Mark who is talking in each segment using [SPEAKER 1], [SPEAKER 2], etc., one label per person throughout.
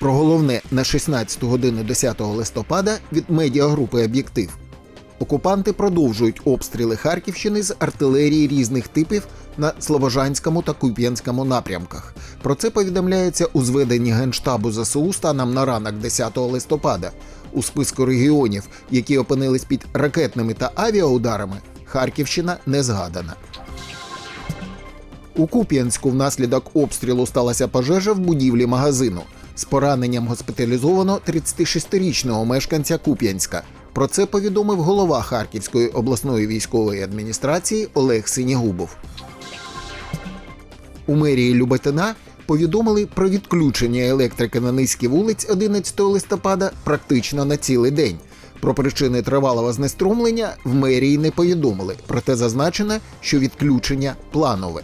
[SPEAKER 1] Про головне на 16 годину 10 листопада від медіагрупи Об'єктив. Окупанти продовжують обстріли Харківщини з артилерії різних типів на Слобожанському та Куп'янському напрямках. Про це повідомляється у зведенні Генштабу ЗСУ станом на ранок 10 листопада. У списку регіонів, які опинились під ракетними та авіаударами, Харківщина не згадана. У Куп'янську внаслідок обстрілу сталася пожежа в будівлі магазину. З пораненням госпіталізовано 36-річного мешканця Куп'янська. Про це повідомив голова Харківської обласної військової адміністрації Олег Синігубов. У мерії Люботина повідомили про відключення електрики на низькі вулиць 11 листопада практично на цілий день. Про причини тривалого знеструмлення в мерії не повідомили, проте зазначено, що відключення планове.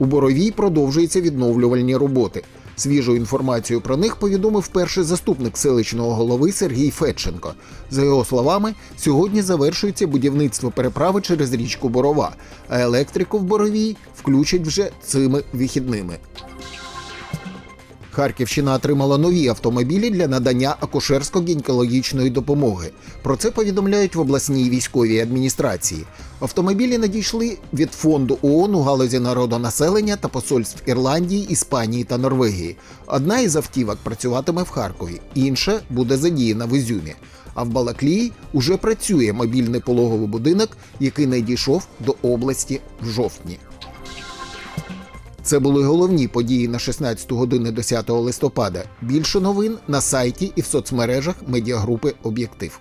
[SPEAKER 1] У Боровій продовжуються відновлювальні роботи. Свіжу інформацію про них повідомив перший заступник селищного голови Сергій Федченко. За його словами, сьогодні завершується будівництво переправи через річку Борова, а електрику в Боровій включать вже цими вихідними. Харківщина отримала нові автомобілі для надання акушерсько-гінекологічної допомоги. Про це повідомляють в обласній військовій адміністрації. Автомобілі надійшли від фонду ООН у галузі народонаселення та посольств Ірландії, Іспанії та Норвегії. Одна із автівок працюватиме в Харкові, інша буде задіяна в Ізюмі. А в Балаклії уже працює мобільний пологовий будинок, який надійшов до області в жовтні. Це були головні події на 16 години 10 листопада. Більше новин на сайті і в соцмережах медіагрупи Об'єктив.